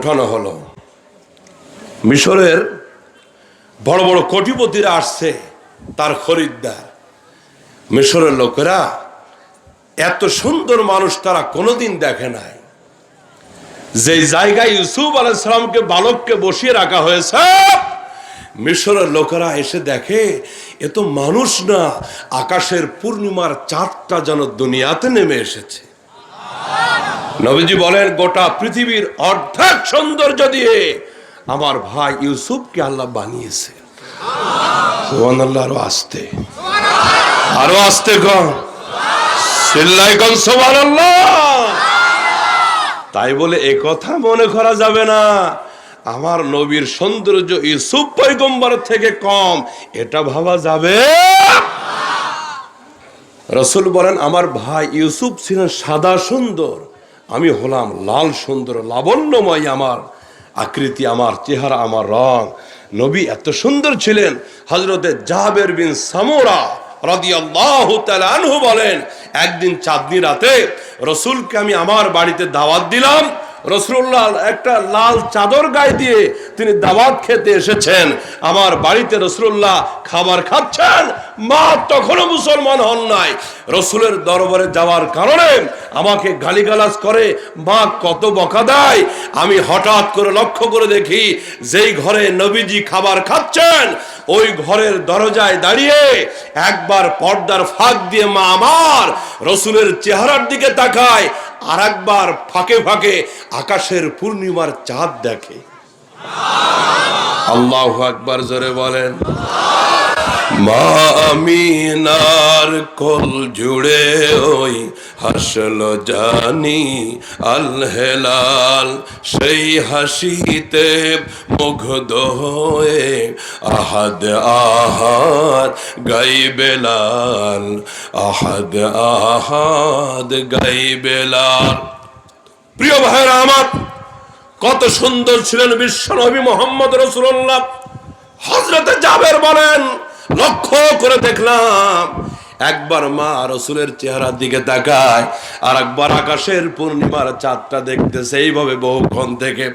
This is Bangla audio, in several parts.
পাঠানো হলো, মিশরের বড় বড় কোটিপতিরা আসছে তার খরিদ্দার। মিশরের লোকেরা এত সুন্দর মানুষ তারা কোনোদিন দেখে নাই। যে জায়গায় ইউসুফ আলাইসালামকে বালককে বসিয়ে রাখা হয়েছে, মিশরের লোকেরা এসে দেখে, এ তো মানুষ না, আকাশের পূর্ণিমার চাঁদটা যেন দুনিয়াতে নেমে এসেছে। নবীজি বলেন, গোটা পৃথিবীর অর্ধেক সৌন্দর্য দিয়ে আমার ভাই ইউসুফকে আল্লাহ বানিয়েছে। আরও আসতে আরও আসতে তাই বলে এ কথা মনে করা যাবে না। আমার নবীর সৌন্দর্য ইউসুফ পৈগম্বর থেকে কম, এটা ভাবা যাবে? রসুল বলেন, আমার ভাই ইউসুফ ছিলেন সাদা সুন্দর। আমি হলাম লাল সুন্দর, লাবণ্যময় আমার আকৃতি, আমার চেহারা, আমার রং। নবী এত সুন্দর ছিলেন। হজরতে জাহাবের বিন সামোরা বলেন, একদিন চাঁদনি রাতে রসুলকে আমি আমার বাড়িতে দাওয়াত দিলাম। রসুল্লাহ একটা লাল চাদর গায়ে দিয়ে তিনি দাওয়াত খেতে এসেছেন। আমার বাড়িতে রসুল্লাহ খাবার খাচ্ছেন। মা তখনও মুসলমান হন নাই। রসুলের দরবারে যাওয়ার কারণে আমাকে গালিগালাজ করে, মা, কত বকা দেয়? আমি হঠাৎ করে লক্ষ্য করে দেখি যেই ঘরে নবীজি খাবার খাচ্ছেন, ওই ঘরের দরজায় দাঁড়িয়ে একবার পর্দার ফাঁক দিয়ে মা আমার রসুলের চেহারার দিকে তাকায়। আর একবার ফাঁকে ফাঁকে আকাশের পূর্ণিমার চাঁদ দেখে। আল্লাহ আকবার জোরে বলেন। মা আমিনার কল জুড়ে ওই হাসল জানি, আলহেলাল সেই হাসিতে মুগ্ধ হয়ে আহাদ আহাদ গাই বেলাল আহাদ আহাদ গাই বেলাল প্রিয় ভাইরা আমার, কত সুন্দর ছিলেন বিশ্বনবী মোহাম্মদ রসুল্লাহ। হজরতে জাবের বলেন লক্ষ্য করে দেখলাম, একবার মা রসুলের চেহারার দিকে তাকায়, আর একবার আকাশের পূর্ণিমার চাঁদটা দেখতেছে এইভাবে বহুক্ষণ থেকে।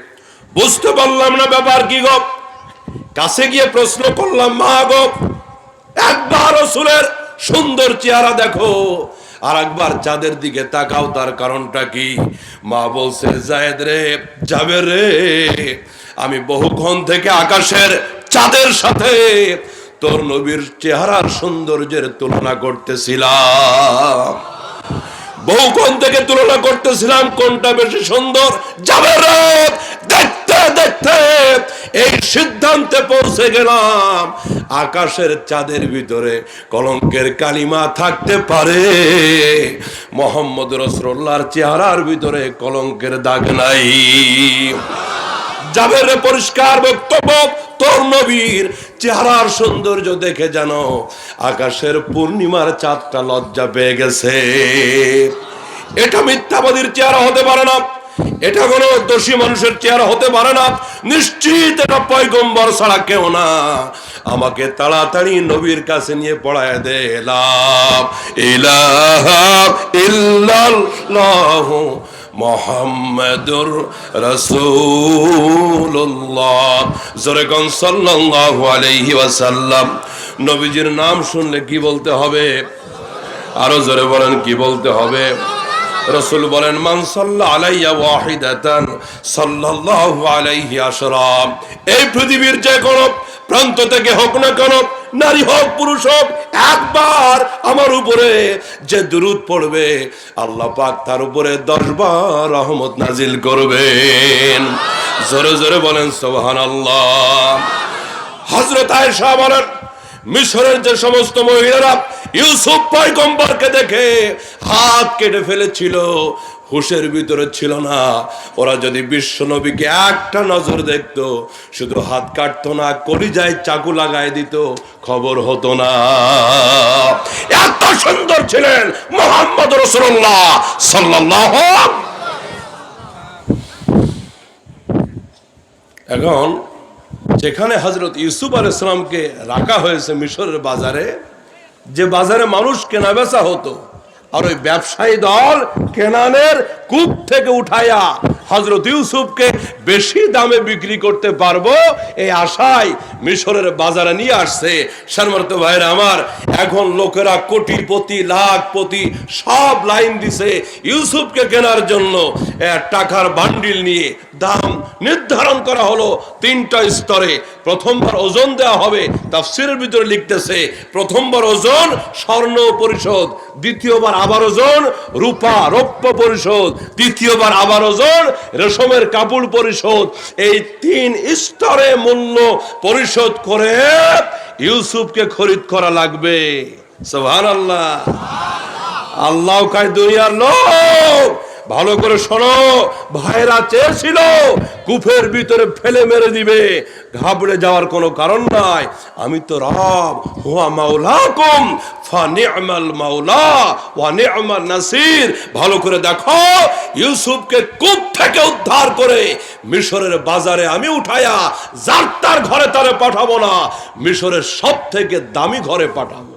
বুঝতে পারলাম না ব্যাপার কি গো। কাছে গিয়ে প্রশ্ন করলাম, মা গো, একবার রসুলের সুন্দর চেহারা দেখো, আর একবার চাঁদের দিকে তাকাও, তার কারণটা কি? মা বলছে, জায়েদ রে, যাবে রে। আমি বহুক্ষণ থেকে আকাশের চাঁদের সাথে তোর নবীর চেহারার সৌন্দর্যের তুলনা করতেছিলাম। বহুক্ষণ থেকে তুলনা করতেছিলাম কোনটা বেশি সুন্দর? যাবে দেখতে দেখতে এই সিদ্ধান্তে পৌঁছে গেলাম। আকাশের চাঁদের ভিতরে কলঙ্কের কালিমা থাকতে পারে। মোহাম্মদ রসুল্লাহর চেহারার ভিতরে কলঙ্কের দাগ নাই। জাবের পরিষ্কার বক্তব্য, তোর নবীর চেহারার সৌন্দর্য দেখে যেন আকাশের পূর্ণিমার চাঁদটা লজ্জা পেয়ে গেছে। এটা মিথ্যাবাদীর চেহারা হতে পারে না, এটা কোনো দোষী মানুষের চেহারা হতে পারে না, নিশ্চিত এটা পয়গম্বর ছাড়া কেউ না। আমাকে তাড়াতাড়ি নবীর কাছে নিয়ে পড়ায় দে লাভ ইলাহা ইল্লাল্লাহ মোহাম্মদুর রসুল্লাহ জোরেগন সাল্লাহ আলহি ওয়াসাল্লাম। নবীজির নাম শুনলে কি বলতে হবে? আরও জোরে বলেন, কি বলতে হবে? রসুল বলেন, মান সাল্লাহ আলাইয়া ওয়াহিদাতান সাল্লাল্লাহু আলাইহি এই পৃথিবীর যে কোনো প্রান্ত থেকে হোক না কেন, নারী হোক, পুরুষ হোক, একবার আমার উপরে যে দুরুদ পড়বে, আল্লাহ পাক তার উপরে দশ বার রহমত নাজিল করবেন। জোরে জোরে বলেন সোহান আল্লাহ হজরত আয়েশা বলেন মিশরের যে সমস্ত মহিলারা ইউসুফ পয়গম্বরকে দেখে হাত কেটে ফেলেছিল, হুশের ভিতরে ছিল না। ওরা যদি বিশ্ব নবীকে একটা নজর দেখতো, শুধু হাত কাটতো না, কলিজায় চাকু লাগাই দিত, খবর হতো না। এত সুন্দর ছিলেন মোহাম্মদ রসুল্লাহ সাল্লাহ এখন যেখানে হজরত ইউসুফ আল ইসলামকে রাখা হয়েছে মিশরের বাজারে, যে বাজারে মানুষ কেনা বেচা হতো, আর ওই ব্যবসায়ী দল কেনানের কূপ থেকে উঠাইয়া হজরত ইউসুফকে বেশি দামে বিক্রি করতে পারব, এই আশায় মিশরের বাজারে নিয়ে আসছে। সারমার্ত ভাইরা আমার, এখন লোকেরা কোটিপতি, লাখপতি সব লাইন দিছে ইউসুফকে কেনার জন্য। টাকার বান্ডিল নিয়ে দাম নির্ধারণ করা হলো তিনটা স্তরে। প্রথমবার ওজন দেওয়া হবে, তাফসিরের ভিতরে লিখতেছে, প্রথমবার ওজন স্বর্ণ পরিশোধ, দ্বিতীয়বার আবার ওজন রূপা রৌপ্য পরিশোধ, তৃতীয়বার আবার ওজন রেশমের কাপড় পরিশোধ, এই তিন স্তরে মূল্য পরিশোধ করে ইউসুফকে খরিদ করা লাগবে। আল্লাহ আল্লাহ দুনিয়ার লোক। ভালো করে শোনো, ভাইরা চেয়েছিল কুফের ভিতরে ফেলে মেরে দিবে। ঘাবড়ে যাওয়ার কোনো কারণ নাই। আমি তো রব, হুয়া মাওলাকুম। ভালো করে দেখো, ইউসুফকে কূপ থেকে উদ্ধার করে মিশরের বাজারে আমি উঠায়া যার তার ঘরে তারে পাঠাবো না, মিশরের সব থেকে দামি ঘরে পাঠাবো।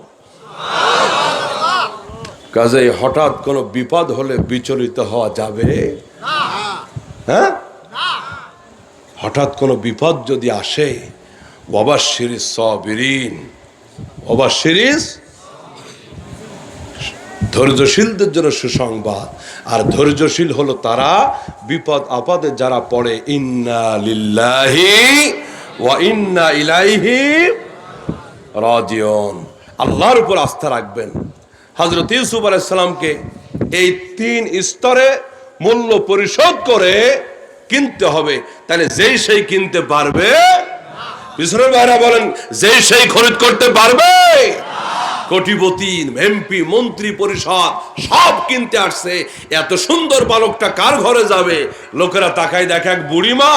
কাজেই হঠাৎ কোনো বিপদ হলে বিচলিত হওয়া যাবে? হ্যাঁ? হঠাৎ কোনো বিপদ যদি আসে সিরিজ সবিরিন। সিরিজ ধৈর্যশীলদের জন্য সুসংবাদ। আর ধৈর্যশীল হলো তারা বিপদ আপদে যারা পড়ে, ইন্না লিল্লাহি ওয়া ইন্না ইলাইহি রাজিউন। আল্লাহর উপর আস্থা রাখবেন। হজরত ইউসুফ আলাইসালামকে এই তিন স্তরে মূল্য পরিশোধ করে কিনতে হবে। তাহলে যেই সেই কিনতে পারবে, পিছনের ভাইরা বলেন, যেই সেই খরিদ করতে পারবে কোটিপতি এমপি, মন্ত্রী পরিষদ, সব কিনতে আসছে। এত সুন্দর বালকটা কার ঘরে যাবে? লোকেরা তাকাই দেখে এক বুড়িমা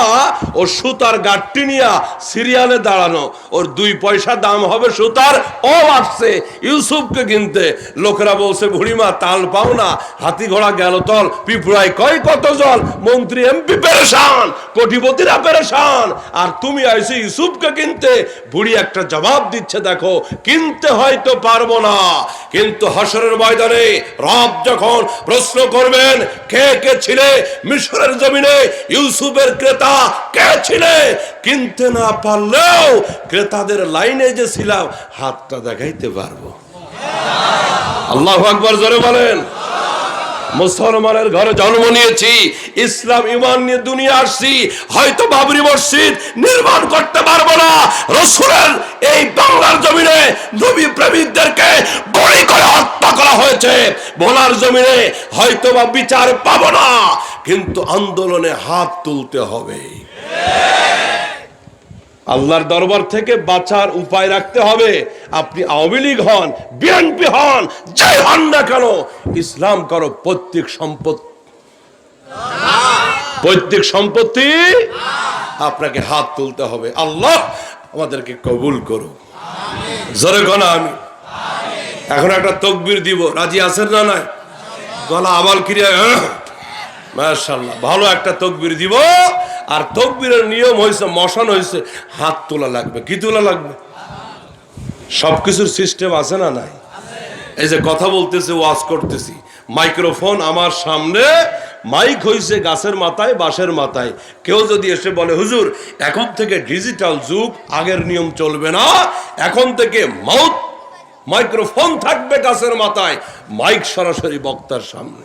ও সুতার গাঠটি নিয়া সিরিয়ালে দাঁড়ানো। ওর দুই পয়সা দাম হবে সুতার ও আসছে ইউসুফকে কিনতে। লোকেরা বলছে, বুড়িমা, তাল পাও না, হাতি ঘোড়া গেল তল পিপুরাই কয় কত জল? মন্ত্রী, এমপি, পেরেশান, কোটিপতিরা পেরেশান, আর তুমি আইসি ইউসুফকে কিনতে। বুড়ি একটা জবাব দিচ্ছে, দেখো, কিনতে হয়তো পারব না। কিন্তু হাসরের ময়দানে রব যখন প্রশ্ন করবেন, কে কে ছিলে? মিশরের জমিনে ইউসুফের ক্রেতা কে ছিলে? কিনতে না পারলেও ক্রেতাদের লাইনে যে ছিলাম, হাতটা দেখাইতে পারব। আল্লাহ আকবর জোরে বলেন। মুসলমানের ঘরে জন্ম নিয়েছি, ইসলাম ইমান নিয়ে দুনিয়া আসছি, হয়তো বাবরি মসজিদ নির্মাণ করতে পারব না। রসুলের এই বাংলার জমিনে নবী প্রেমিকদেরকে গুলি করে হত্যা করা হয়েছে। ভোলার জমিনে হয়তো বা বিচার পাবো না, কিন্তু আন্দোলনে হাত তুলতে হবে। আল্লাহর দরবার থেকে বাঁচার উপায় রাখতে হবে। আপনি আওয়ামী লীগ হন, বিএনপি হন, যাই হন না কেন, ইসলাম করো পৈতৃক সম্পত্তি পৈতৃক সম্পত্তি? আপনাকে হাত তুলতে হবে। আল্লাহ আমাদেরকে কবুল করো জোরে গনা আমি এখন একটা তকবির দিব। রাজি আছেন না নাই? গলা আবাল ক্রিয়া মাশাল্লাহ ভালো একটা তকবির দিব। আর তকবিরের নিয়ম হয়েছে মশান হয়েছে হাত তোলা লাগবে। কি তোলা লাগবে? সবকিছুর সিস্টেম আছে না নাই? এই যে কথা বলতেছে, ওয়াজ করতেছি। মাইক্রোফোন আমার সামনে, মাইক হইছে গাছের মাথায়, বাঁশের মাথায়। কেউ যদি এসে বলে, হুজুর, এখন থেকে ডিজিটাল যুগ, আগের নিয়ম চলবে না। এখন থেকে মাউথ, মাইক্রোফোন থাকবে গাছের মাথায়। মাইক সরাসরি বক্তার সামনে।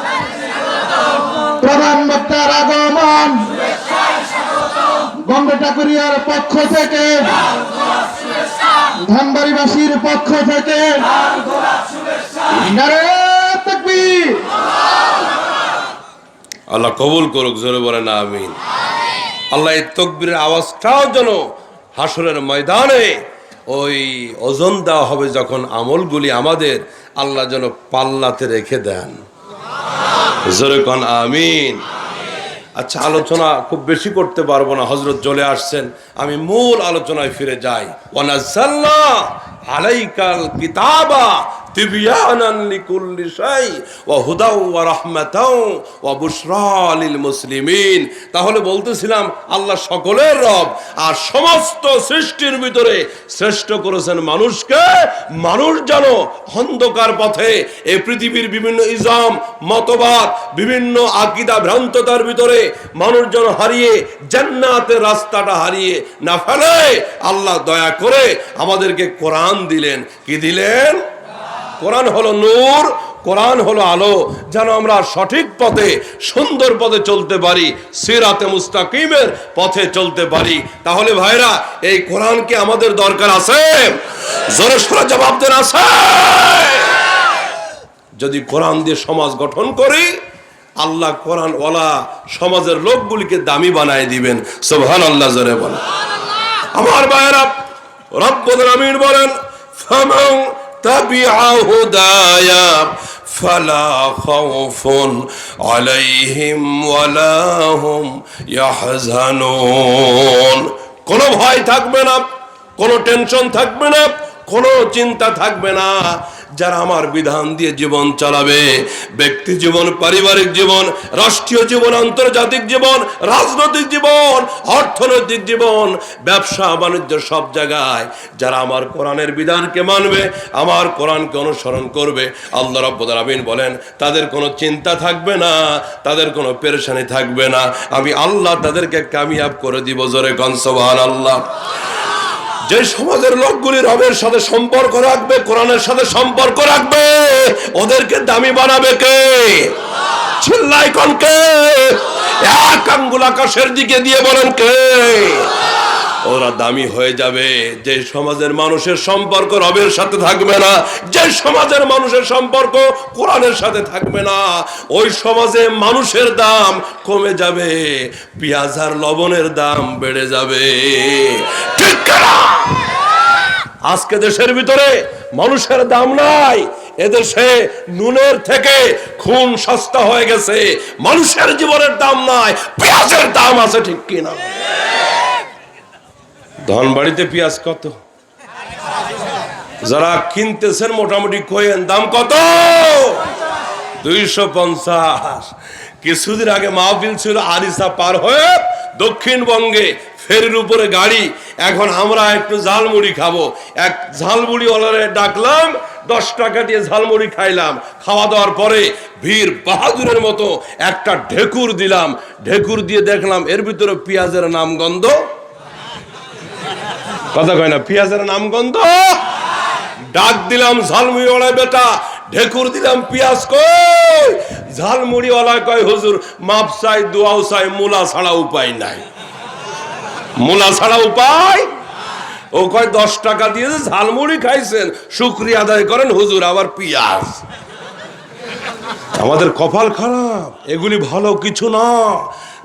আগমন বম্বে ঠাকুরিয়ার পক্ষ থেকে, ধানবাড়িবাসীর পক্ষ থেকে আল্লাহ কবুল করুক, জোরে বলে না আমিন। আল্লাহ এই তকবীরের আওয়াজটাও যেন হাসরের ময়দানে ওই ওজন দেওয়া হবে যখন আমলগুলি আমাদের আল্লাহ যেন পাল্লাতে রেখে দেন। জোরে কন, আমিন। আচ্ছা আলোচনা খুব বেশি করতে পারব না। হজরত চলে আসছেন। আমি মূল আলোচনায় ফিরে যাই। আলাইকাল কিতাবা বুশরা তাহলে বলতেছিলাম, আল্লাহ সকলের রব আর সমস্ত সৃষ্টির ভিতরে শ্রেষ্ঠ করেছেন মানুষকে, মানুষ যেন অন্ধকার পথে এই পৃথিবীর বিভিন্ন ইজাম, মতবাদ, বিভিন্ন আকিদা ভ্রান্ততার ভিতরে মানুষ যেন হারিয়ে, জান্নাতের রাস্তাটা হারিয়ে না ফেলে। আল্লাহ দয়া করে আমাদেরকে কোরআন দিলেন। কি দিলেন? কোরআন হলো নূর, কোরআন হলো আলো। যেন আমরা সঠিক পথে, সুন্দর পথে চলতে পারি, সিরাতে মুস্তাকিমের পথে চলতে পারি। তাহলে ভাইরা, এই কোরআন কি আমাদের দরকার আছে? জোরে সোরে জবাব দেন, আছে। যদি কোরআন দিয়ে সমাজ গঠন করি, আল্লাহ কোরআন ওয়ালা সমাজের লোকগুলিকে দামি বানায় দিবেন। সোভান আল্লাহ জোরে বলে আমার ভাইয়েরা রব্বুল বলেন খাউফুন আলাইহিম কোনো ভয় থাকবে না, কোনো টেনশন থাকবে না, কোনো চিন্তা থাকবে না। যারা আমার বিধান দিয়ে জীবন চালাবে, ব্যক্তি জীবন, পারিবারিক জীবন, রাষ্ট্রীয় জীবন, আন্তর্জাতিক জীবন, রাজনৈতিক জীবন, অর্থনৈতিক জীবন, ব্যবসা, বাণিজ্য সব জায়গায় যারা আমার কোরআনের বিধানকে মানবে, আমার কোরআনকে অনুসরণ করবে, আল্লাহ রব্বুল আমিন বলেন, তাদের কোনো চিন্তা থাকবে না, তাদের কোনো পেরেশানি থাকবে না। আমি আল্লাহ তাদেরকে কামিয়াব করে দিব জোরে কনসবান আল্লাহ যে সমাজের লোকগুলি রবের সাথে সম্পর্ক রাখবে, কোরআনের সাথে সম্পর্ক রাখবে, ওদেরকে দামি বানাবে কে? চিল্লাই কনকে এক আঙ্গুল আকাশের দিকে দিয়ে বলেন কে? ওরা দামি হয়ে যাবে। যে সমাজের মানুষের সম্পর্ক রবের সাথে থাকবে না, যে সমাজের মানুষের সম্পর্ক কোরআনের সাথে থাকবে না, ওই সমাজে মানুষের দাম কমে যাবে, পেঁয়াজ আর লবণের দাম বেড়ে যাবে। ঠিক আজকে দেশের ভিতরে মানুষের দাম নাই, এদেশে নুনের থেকে খুন সস্তা হয়ে গেছে, মানুষের জীবনের দাম নাই, পেঁয়াজের দাম আছে ঠিক কিনা? ধনবাড়িতে পেঁয়াজ কত? যারা কিনতেছেন মোটামুটি কয়েন দাম কত? দুইশো পঞ্চাশ। কিছুদিন আগে মাহফিল ছিল আরিসা পার হয়ে দক্ষিণবঙ্গে ফেরির উপরে গাড়ি। এখন আমরা একটু ঝালমুড়ি খাব। এক ঝালমুড়ি ওলারে ডাকলাম, দশ টাকা দিয়ে ঝালমুড়ি খাইলাম। খাওয়া দাওয়ার পরে ভিড় বাহাদুরের মতো একটা ঢেকুর দিলাম। ঢেকুর দিয়ে দেখলাম এর ভিতরে পেঁয়াজের নাম গন্ধ কথা কয় না, পেঁয়াজের নাম গন্ধ? ডাক দিলাম ঝালমুড়ি ওলা বেটা। ঢেকুর দিলাম, পেঁয়াজ কই? ঝালমুড়ি ওলা কয়, হুজুর, মাপ চাই, দোয়াও চাই, মূলা ছাড়া উপায় নাই। মূলা ছাড়া উপায়? ও কয়, দশ টাকা দিয়ে ঝালমুড়ি খাইছেন, শুক্রিয়া আদায় করেন, হুজুর, আবার পেঁয়াজ। আমাদের কপাল খারাপ, এগুলি ভালো কিছু না।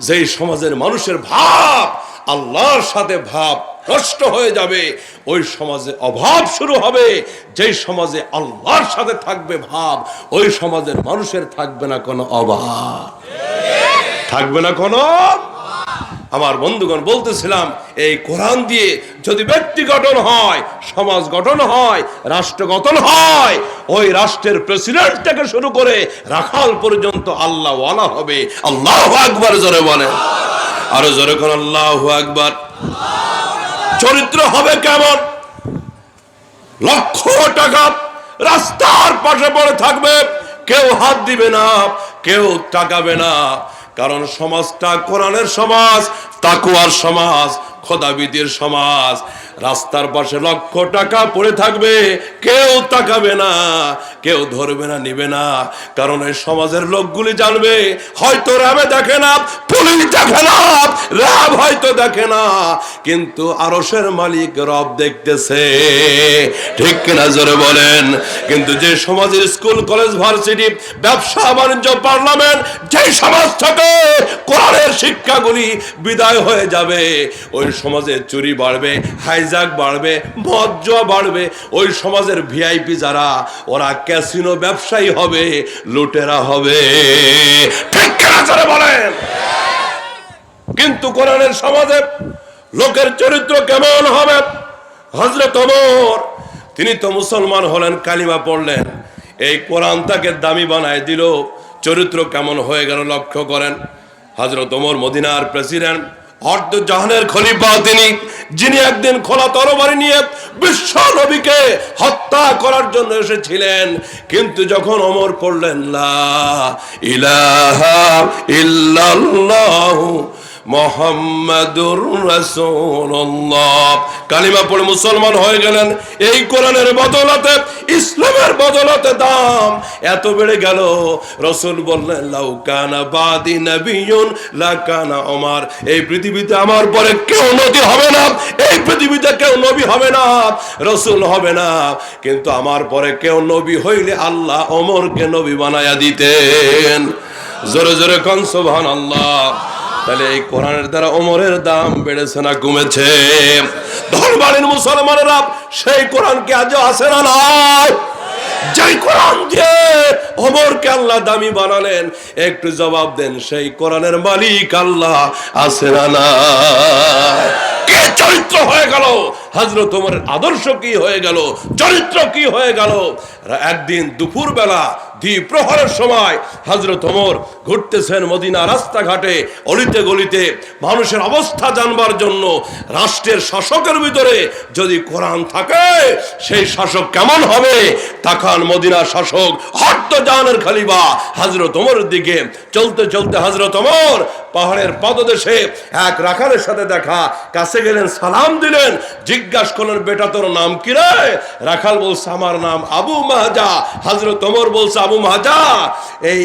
যেই সমাজের মানুষের ভাব, আল্লাহর সাথে ভাব নষ্ট হয়ে যাবে। ওই সমাজে অভাব শুরু হবে। যেই সমাজে আল্লাহর সাথে থাকবে ভাব, ওই সমাজের মানুষের থাকবে না কোনো অভাব। থাকবে না কোনো আমার বন্ধুগণ, বলতেছিলাম, এই কোরআন দিয়ে যদি ব্যক্তি গঠন হয়, সমাজ গঠন হয়, রাষ্ট্র গঠন হয়, ওই রাষ্ট্রের প্রেসিডেন্ট থেকে শুরু করে রাখাল পর্যন্ত আল্লাহ ওয়ালা হবে। আল্লাহ আকবার জোরে বলেন। আরও জোরে কোন আল্লাহ আকবার। চরিত্র হবে কেমন? লক্ষ টাকা রাস্তার পাশে পড়ে থাকবে। কেউ হাত দিবে না, কেউ টাকাবে না। কারণ সমাজটা কোরআনের সমাজ, তাকুয়ার সমাজ খোদাবিদের সমাজ, রাস্তার পাশে লক্ষ টাকা পড়ে থাকবে, কেউ তাকাবে না, কেউ ধরবে না, নিবে না। কারণ এই সমাজের লোকগুলি জানবে, হয়তো র্যাবে দেখে না, পুলিশ দেখে না, র্যাব হয়তো দেখে না, কিন্তু আরসের মালিক রব দেখতেছে। ঠিক কিনা জোরে বলেন? কিন্তু যে সমাজের স্কুল, কলেজ, ভার্সিটি, ব্যবসা, বাণিজ্য, পার্লামেন্ট যে সমাজ থেকে কোরআনের শিক্ষাগুলি বিদায় হয়ে যাবে, ওই সমাজে চুরি বাড়বে হাইজাক বাড়বে মদ জুয়া বাড়বে। ওই সমাজের ভিআইপি যারা, ওরা ক্যাসিনো ব্যবসায়ী হবে, লুটেরা হবে। বলেন? কিন্তু কোরআনের সমাজে লোকের চরিত্র কেমন হবে? হজরত ওমর, তিনি তো মুসলমান হলেন, কালিমা পড়লেন। এই কোরআন তাকে দামি বানায় দিল। চরিত্র কেমন হয়ে গেল লক্ষ্য করেন। হজরত ওমর মদিনার প্রেসিডেন্ট অর্ধ জাহানের খলিফা তিনি, যিনি একদিন খোলা তরবারি নিয়ে বিশ্ব নবীকে হত্যা করার জন্য এসেছিলেন। কিন্তু যখন অমর পড়লেন, লা ইলাহা ইল্লাল্লাহু মোহাম্মদুর রাসূলুল্লাহ। কালিমা পড়ে মুসলমান হয়ে গেলেন। এই কোরআনের বদলতে, ইসলামের বদলতে দাম এত বেড়ে গেল। রসুল বললেন, লাউ কানা বাদি নবিয়ুন, লা কানা ওমর। এই পৃথিবীতে আমার পরে কেউ নবী হবে না। এই পৃথিবীতে কেউ নবী হবে না। রসুল হবে না। কিন্তু আমার পরে কেউ নবী হইলে আল্লাহ ওমরকে নবী বানায়া দিতেন। জোরে জোরে কন, সুবহানাল্লাহ। তাহলে এই কোরআনের দ্বারা ওমরের দাম বেড়েছে না কমেছে? ধনবাড়ির মুসলমানেরা সেই কোরআনকে আজও আছে না যেই কোরআন দিয়ে ওমরকে আল্লাহ দামি বানালেন, একটু জবাব দেন, সেই কোরআনের মালিক আল্লাহ আছে না কে চরিত্র হয়ে গেল? হজরত ওমরের আদর্শ কি হয়ে গেল? চরিত্র কি হয়ে গেল? একদিন দুপুর বেলা দ্বীপ প্রহরের সময় হজরত ওমর ঘুরতেছেন মদিনা রাস্তাঘাটে, অলিতে গলিতে, মানুষের অবস্থা জানবার জন্য রাষ্ট্রের শাসকের ভিতরে যদি কোরআন থাকে, সেই শাসক কেমন হবে? তাকান মদিনা শাসক, হট্ট জাহানের খালিবা হজরত ওমরের দিকে। চলতে চলতে হজরত ওমর পাহাড়ের পদদেশে এক রাখালের সাথে দেখা, কাছে গেলেন, সালাম দিলেন, জিজ্ঞাসা করলেন, বেটা, তোর নাম কি রে? রাখাল বলছে, আমার নাম আবু মাহাজা। হজরত ওমর বলছে আবু মাহাজা এই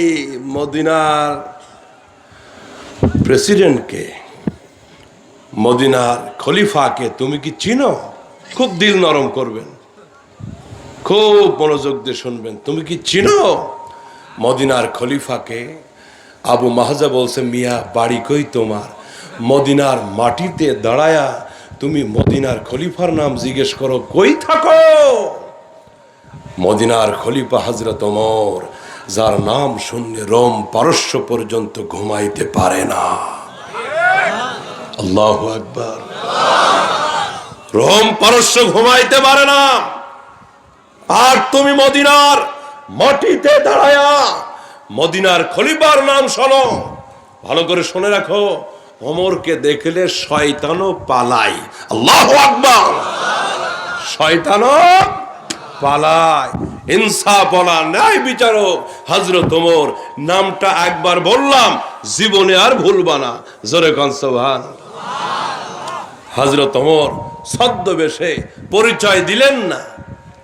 মদিনার প্রেসিডেন্টকে, মদিনার খলিফাকে তুমি কি চিনো? খুব দিল নরম করবেন। খুব মনোযোগ দিয়ে শুনবেন। তুমি কি চিনো? মদিনার খলিফাকে আবু মাহাজা বলছে, মিয়া, বাড়ি কই তোমার? মদিনার মাটিতে দাঁড়ায়া তুমি মদিনার খলিফার নাম জিজ্ঞেস করো, কই থাকো? মদিনার খলিফা হজরত ওমর, যার নাম শুনলে রোম পারস্য পর্যন্ত ঘুমাইতে পারে না। আল্লাহ আকবার। রোম পারস্য ঘুমাইতে পারে না। আর তুমি মদিনার মাটিতে দাঁড়ায়া মদিনার খলিফার নাম শোনো। ভালো করে শুনে রাখো, ওমরকে দেখলে শয়তানও পালাই। আল্লাহ আকবার। শয়তানও পালায়। হিংসা বলা ন্যায় বিচারক। হজরত ওমর, নামটা একবার বললাম, জীবনে আর ভুলবা না। জোরে কনসভান হজরত ওমর ছদ্মবেশে পরিচয় দিলেন না।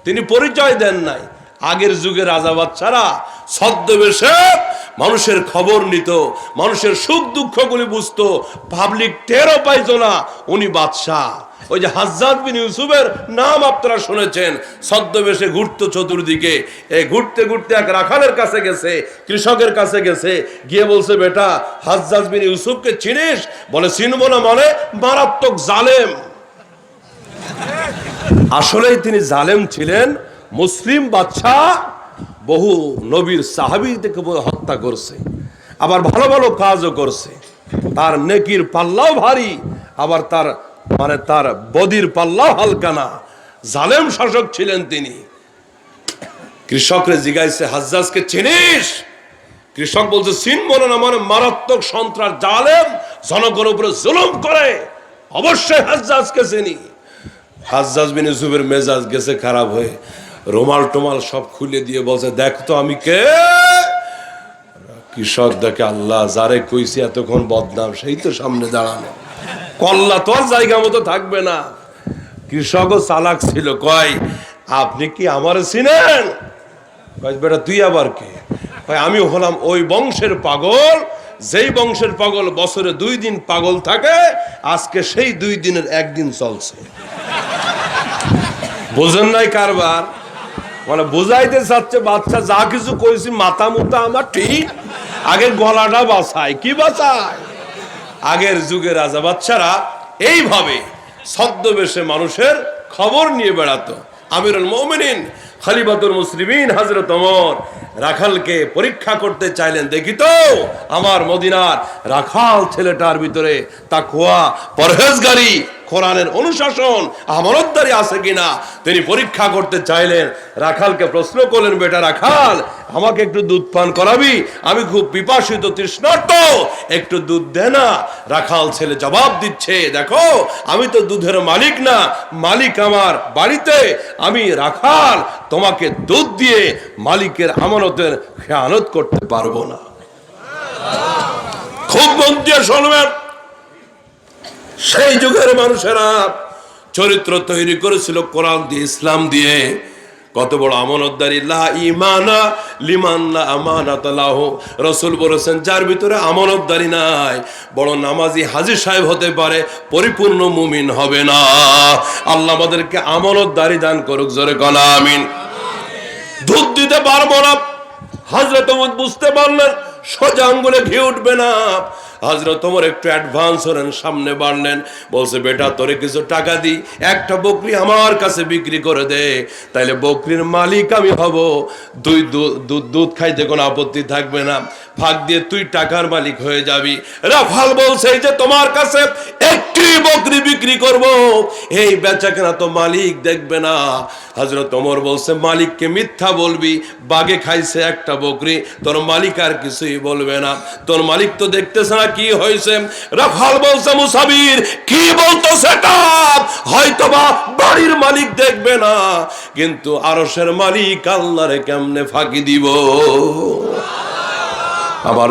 তিনি পরিচয় দেন নাই। আগের যুগে রাজা বাচ্চারা ছদ্মবেশে মানুষের খবর নিত, মানুষের সুখ দুঃখগুলি বুঝতো পাবলিক টেরও পাইতো না। উনি বাদশাহ। ওই যে হাজ্জাদ বিন ইউসুফের নাম আপনারা শুনেছেন। ছদ্মবেশে ঘুরতো চতুর্দিকে। এই ঘুরতে ঘুরতে এক রাখালের কাছে গেছে, কৃষকের কাছে গেছে। গিয়ে বলছে, বেটা, হাজ্জাজ বিন ইউসুফকে চিনিস? বলে, চিনব না মানে মারাত্মক জালেম। আসলেই তিনি জালেম ছিলেন। মুসলিম বাচ্চা বহু নবীর সাহাবিদেরকে হত্যা করছে। আবার ভালো ভালো কাজও করছে। তার নেকির পাল্লাও ভারী, আবার তার মানে তার বদির পাল্লাও হালকা না জালেম শাসক ছিলেন তিনি। কৃষকরে জিগাইছে, হাজ্জাজকে চিনিস? কৃষক বলছে চিনব না না মানে মারাত্মক সন্ত্রাস। জালেম জনগণের উপরে জুলুম করে। অবশ্যই হাজ্জাজকে চিনি। হাজ্জাজ বিন ইউসুফের মেজাজ গেছে খারাপ হয়ে। রুমাল টোমাল সব খুলে দিয়ে বলছে, দেখ তো আমি কে? কৃষক দেখে আল্লাহ যারে কইছি এতক্ষণ বদনাম, সেই তো সামনে দাঁড়ানো। কল্লা তো আর জায়গা মতো থাকবে না। কৃষকও চালাক ছিল, কয়, আপনি কি আমার চিনেন? বেটা, তুই আবার কে? আমি হলাম ওই বংশের পাগল। যেই বংশের পাগল বছরে দুই দিন পাগল থাকে, আজকে সেই দুই দিনের একদিন চলছে। বোঝেন নাই কারবার? মানে বোঝাইতে চাচ্ছে, বাচ্চা, যা কিছু কইছি, মাথা মুতা আমার ঠিক। আগে গলাটা বাঁচায় কি বাঁচায় আগের যুগে রাজা বাচ্চারা এইভাবে ছদ্মবেশে মানুষের খবর নিয়ে বেড়াতো। আমিরুল মোমিনিন খালিবাতুল মুসলিমিন হাজরত অমর রাখালকে পরীক্ষা করতে চাইলেন। দেখি তো, আমার মদিনার রাখাল ছেলেটার ভিতরে তা তাকুয়া পরহেজগারি কোরআনের অনুশাসন আমানতদারি আছে কিনা? তিনি পরীক্ষা করতে চাইলেন, রাখালকে প্রশ্ন করলেন, বেটা রাখাল, আমাকে একটু দুধ পান করাবি? আমি খুব পিপাসিত, তৃষ্ণার্ত, একটু দুধ দে না। রাখাল ছেলে জবাব দিচ্ছে, দেখো, আমি তো দুধের মালিক না, মালিক আমার বাড়িতে। আমি রাখাল, তোমাকে দুধ দিয়ে মালিকের আমানতের খেয়ানত করতে পারব না। খুব মন দিয়ে শুনবেন। সেই যুগের মানুষেরা চরিত্র তৈরি করেছিল কোরআন দিয়ে, ইসলাম দিয়ে। কত বড় আমানতদারি। লা ইমানা লিমান লা আমানাত লাহু। রাসূল বলেছেন, যার ভিতরে আমানতদারি নাই, বড় নামাজি হাজী সাহেব হতে পারে, পরিপূর্ণ মুমিন হবে না। আল্লাহ আমাদেরকে আমানতদারি দান করুক, জোরে কনা আমিন। দুধ দিতে পারব না। ওমর বুঝতে পারলেন সোজা আঙ্গুলে ঘি উঠবে না। হজরত তোমার একটু অ্যাডভান্স হলেন, সামনে বাড়লেন। বলছে, বেটা, তোরে কিছু টাকা দি, একটা বকরি আমার কাছে বিক্রি করে দে। তাইলে বকরির মালিক আমি হব। দুই দুধ দুধ খাইতে কোনো আপত্তি থাকবে না। ফাঁক দিয়ে তুই টাকার মালিক হয়ে যাবি। রাফাল বলছে যে তোমার কাছে একটি বকরি বিক্রি করব। এই বেচা কেনা তো মালিক দেখবে না। হজরত ওমর বলছে, মালিককে মিথ্যা বলবি, বাগে খাইছে একটা বকরি। তোর মালিক আর কিছুই বলবে না। তোর মালিক তো দেখতেছে না কি হয়েছে। রাফাল বলছে, মুসাবির, কি বলতো সেটা? হয়তো বা বাড়ির মালিক দেখবে না। কিন্তু আরসের মালিক আল্লাহরে কেমনে ফাঁকি দিব?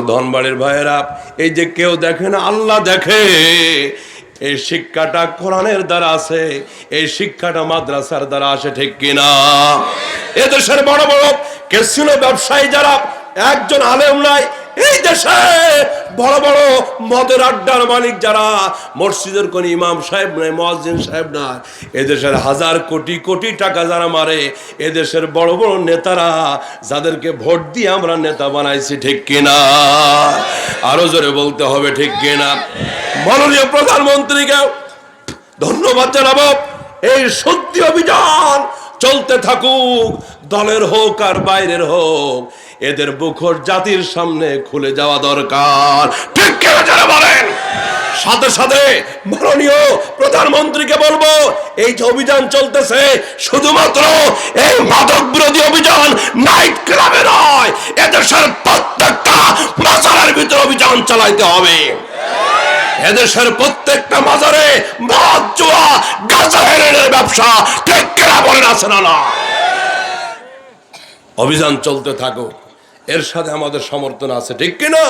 ধনবাড়ির ভাইয়েরা, এই যে কেউ দেখে না, আল্লাহ দেখে। এই শিক্ষাটা কোরআনের দ্বারা আছে। এই শিক্ষাটা মাদ্রাসার দ্বারা আসে ঠিক কিনা? এদেশের বড় বড় কেসিনো ব্যবসায়ী যারা একজন আলেম নাই। এই দেশে বড় বড় মদের আড্ডার মালিক যারা, মসজিদের কোন ইমাম সাহেব নাই মহাজিন সাহেব না এদেশের হাজার কোটি কোটি টাকা যারা মারে, এদেশের বড় বড় নেতারা, যাদেরকে ভোট দিয়ে আমরা নেতা বানাইছি, ঠিক কিনা? আরও জোরে বলতে হবে, ঠিক কিনা? মাননীয় প্রধানমন্ত্রীকে ধন্যবাদ জানাব। এই সত্যি অভিযান চলতে থাকুক। দলের হোক আর বাইরের হোক, এদের বুখর জাতির সামনে খুলে যাওয়া দরকার। ঠিক যারা বলেন? সাথে সাথে মাননীয় প্রধানমন্ত্রীকে বলব, এই যে অভিযান চলতেছে, শুধুমাত্র এই মাদক বিরোধী অভিযান নাইট ক্লাবে নয়, এদেশের প্রত্যেকটা মাসারের ভিতরে অভিযান চালাইতে হবে। এদেশের প্রত্যেকটা মাজারে মদ, জুয়া, গাঁজা ব্যবসা ঠিক কেনা বলেন আছে না না। অভিযান চলতে থাকুক। এর সাথে আমাদের সমর্থন আছে, ঠিক কিনা?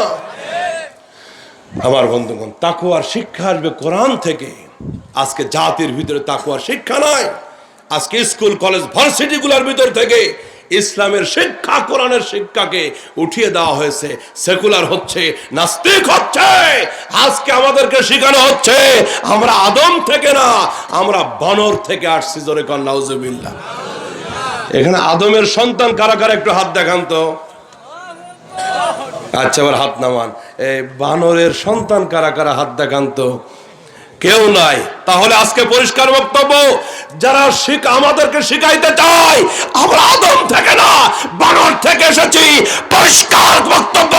আমার বন্ধুগণ তাকুয়ার শিক্ষা আসবে কোরআন থেকে। আজকে জাতির ভিতরে তাকুয়ার শিক্ষা নয় আজকে স্কুল, কলেজ ভার্সিটি গুলার ভিতর থেকে ইসলামের শিক্ষা, কোরআনের শিক্ষাকে উঠিয়ে দেওয়া হয়েছে। সেকুলার হচ্ছে, নাস্তিক হচ্ছে। আজকে আমাদেরকে শেখানো হচ্ছে, আমরা আদম থেকে না, আমরা বানর থেকে আসছি, জোরে কন্যাউজুবিল্লাহ এখানে আদমের সন্তান কারা কারা একটু হাত দেখান তো। আচ্ছা আবার হাত নামান। এই বানরের সন্তান কারা কারা হাত দেখান তো। কেউ নাই। তাহলে আজকে পরিষ্কার বক্তব্য, যারা আমাদেরকে শিখাইতে চায়, আমরা আদম থেকে না, বানর থেকে এসেছি। পরিষ্কার বক্তব্য।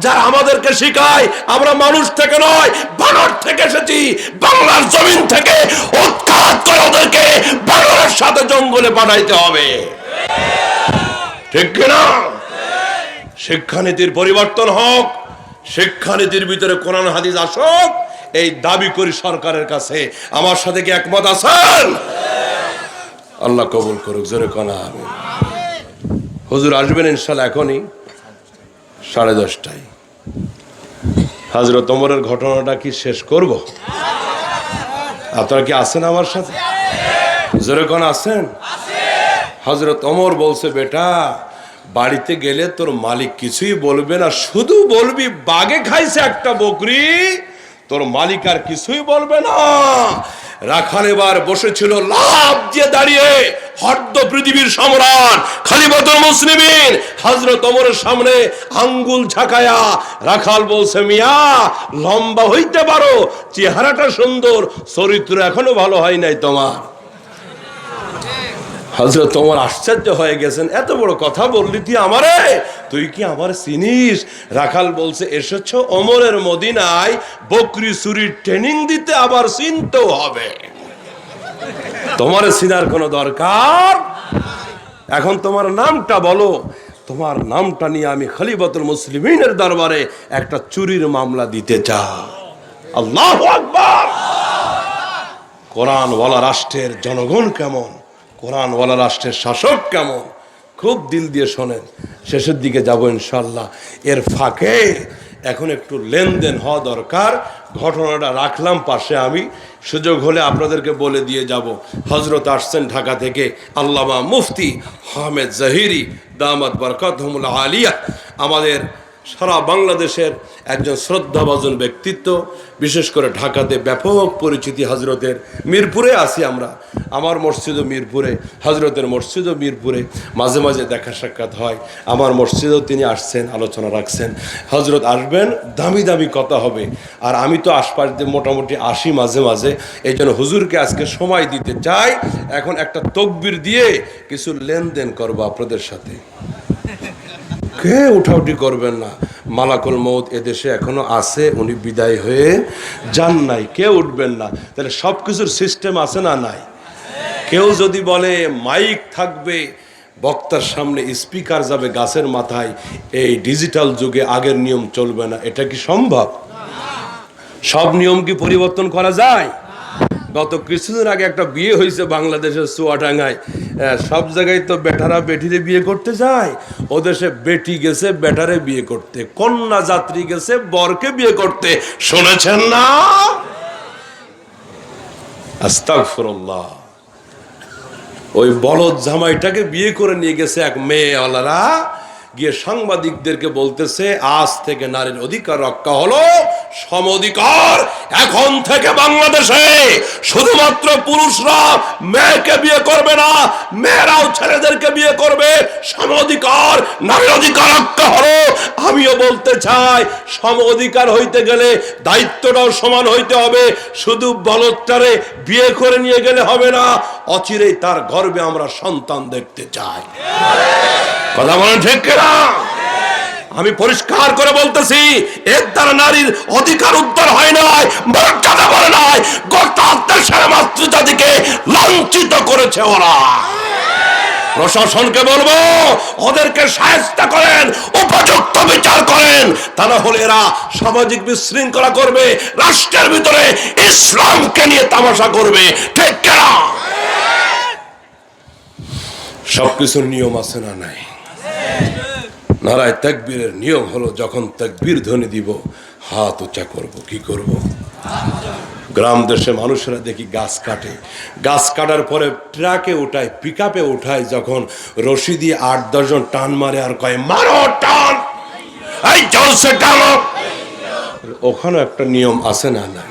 যারা আমাদেরকে শিখায়, আমরা মানুষ থেকে নয়, বানর থেকে এসেছি। বাংলার জমিন থেকে উৎখাত করে ওদেরকে বানরের সাথে জঙ্গলে পাঠাইতে হবে। ঠিক কিনা? শিক্ষানীতির পরিবর্তন হোক, শিক্ষানীতির ভিতরে কোরআন হাদিস আসুক, এই দাবি করি সরকারের কাছে। আমার সাথে কি একমত আছেন? আল্লাহ কবুল করুক, জোরে কনা আমি হুজুর আসবেন ইনশাল্লাহ এখনই, সাড়ে দশটায়। হাজরত ওমরের ঘটনাটা কি শেষ করব? আপনারা কি আছেন আমার সাথে? জোরে কোন আছেন? হজরত ওমর বলছে, বেটা, বাড়িতে গেলে তোর মালিক কিছুই বলবে না। শুধু বলবি, বাগে খাইছে একটা বকরি, তোর মালিক আর কিছুই বলবে না। রাখাল এবার বসেছিল লাভ দিয়ে দাঁড়িয়ে, হর্দ পৃথিবীর সম্রাট খালিবাতুল মুসলিমিন। হযরত ওমরের সামনে আঙ্গুল ঝাঁকায়া রাখাল বলছে, মিয়া, লম্বা হইতে পারো, চেহারাটা সুন্দর, চরিত্র এখনও ভালো হয় নাই তোমার। হজরত তোমার আশ্চর্য হয়ে গেছেন, এত বড় কথা বললি তুই আমারে? তুই কি আমার চিনিস? রাখাল বলছে, এসেছ অমরের মদিনায়, বকরি চুরির ট্রেনিং দিতে আবার চিনতেও হবে। তোমার চিনার কোনো দরকার? এখন তোমার নামটা বলো। তোমার নামটা নিয়ে আমি খলিফাতুল মুসলিমিনের দরবারে একটা চুরির মামলা দিতে চাই। আল্লাহ আকবার! কোরআনওয়ালা রাষ্ট্রের জনগণ কেমন? কোরআনওয়ালা রাষ্ট্রের শাসক কেমন? খুব দিল দিয়ে শোনেন। শেষের দিকে যাব ইনশাল্লাহ এর ফাঁকে এখন একটু লেনদেন হওয়া দরকার। ঘটনাটা রাখলাম পাশে আমি। সুযোগ হলে আপনাদেরকে বলে দিয়ে যাব। হজরত আসছেন ঢাকা থেকে আল্লামা মুফতি আহমেদ জাহিরি, দামাত বরকত আলিয়া। আমাদের সারা বাংলাদেশের একজন শ্রদ্ধাভাজন ব্যক্তিত্ব, বিশেষ করে ঢাকাতে ব্যাপক পরিচিতি হজরতের মিরপুরে আছি আমরা। আমার মসজিদও মিরপুরে হজরতের মসজিদও মিরপুরে। মাঝে মাঝে দেখা সাক্ষাৎ হয়। আমার মসজিদেও তিনি আসছেন, আলোচনা রাখছেন। হজরত আসবেন, দামি দামি কথা হবে। আর আমি তো আশপাশ দিয়ে মোটামুটি আসি মাঝে মাঝে। এই জন্য হুজুরকে আজকে সময় দিতে চাই। এখন একটা তকবির দিয়ে কিছু লেনদেন করব আপনাদের সাথে। কে উঠাউটি করবেন না। মালাকুল মৌত এদেশে এখনও আছে, উনি বিদায় হয়ে যান নাই, কেউ উঠবেন না। তাহলে সব কিছুর সিস্টেম আছে না নাই? কেউ যদি বলে মাইক থাকবে, বক্তার সামনে স্পিকার যাবে গাছের মাথায়, এই ডিজিটাল যুগে আগের নিয়ম চলবে না। এটা কি সম্ভব? সব নিয়ম কি পরিবর্তন করা যায়? গত কিছুদিন আগে একটা বিয়ে হয়েছে বাংলাদেশের চুয়াডাঙ্গায়। সব জায়গায় তো বেটারা বেটিরে বিয়ে করতে যায়। ও দেশে বেটি গেছে, বেটারে বিয়ে করতে। কন্যা যাত্রী গেছে, বরকে বিয়ে করতে। শুনেছেন না? ওই বলদ জামাইটাকে বিয়ে করে নিয়ে গেছে এক মেয়েওয়ালারা। গিয়ে সাংবাদিকদেরকে বলতেছে, আজ থেকে নারীর অধিকার রক্ষা হলো সম অধিকার এখন থেকে বাংলাদেশে শুধুমাত্র পুরুষরা মেয়েকে বিয়ে করবে না, মেয়েরাও ছেলেদেরকে বিয়ে করবে। সম অধিকার নারীর অধিকার রক্ষা হলো। আমিও বলতে চাই সম অধিকার হইতে গেলে দায়িত্বটাও সমান হইতে হবে। শুধু বলদটারে বিয়ে করে নিয়ে গেলে হবে না, অচিরেই তার গর্বে আমরা সন্তান দেখতে চাই। কথা বলেন ঠিক আমি পরিষ্কার করে বলতেছি, এর দ্বারা নারীর অধিকার উদ্ধার হয় নাই, মর্যাদা বলে নাই, গোটা দেশের মাতৃজাতিকে লাঞ্ছিত করেছে ওরা। প্রশাসনকে বলব, ওদেরকে সাহায্য করেন, উপযুক্ত বিচার করেন, তা না হলে এরা সামাজিক বিশৃঙ্খলা করবে, রাষ্ট্রের ভিতরে ইসলামকে নিয়ে তামাশা করবে। ঠিক কেনা? সবকিছুর নিয়ম আছে না নাই? নারায় তাকবীরের নিয়ম হলো যখন তাকবীর ধ্বনি দিব, হাত উঁচা করব। কি করব? গ্রাম দেশে মানুষেরা দেখি গাছ কাটে। গাছ কাটার পরে ট্রাকে উঠায় পিক আপে উঠায়, যখন রশি দিয়ে আট দশজন টান মারে আর কয়, মারো টান! এই জলসে ওখানে একটা নিয়ম আছে না নাই?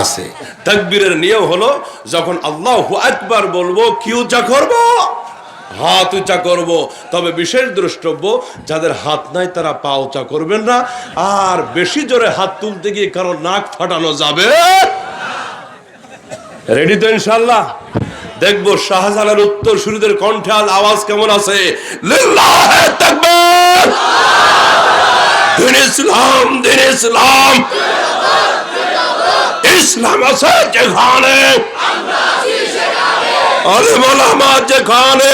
আছে। তাকবীরের নিয়ম হলো যখন আল্লাহ আকবার বলব কি উঁচা করব। হাত উঁচা করব। তবে বিশেষ দ্রষ্টব্য, যাদের হাত নাই তারা পা উঁচা করবেন না। আর বেশি জোরে হাত তুলতে গিয়ে কারও নাক ফাটানো যাবে। রেডি তো ইনশাল্লাহ দেখব শাহজালার উত্তর সুরীদের কণ্ঠে আওয়াজ কেমন আছে। ইসলাম ইসলাম। ইসলাম আছে যেখানে। যেখানে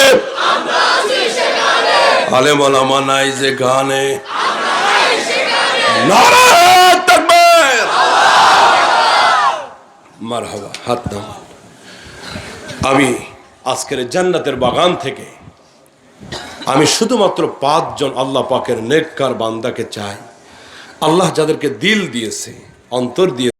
নাই যেখানে আমি আজকের জান্নাতের বাগান থেকে আমি শুধুমাত্র পাঁচজন আল্লাহ পাকের নেককার বান্দাকে চাই। আল্লাহ যাদেরকে দিল দিয়েছে, অন্তর দিয়ে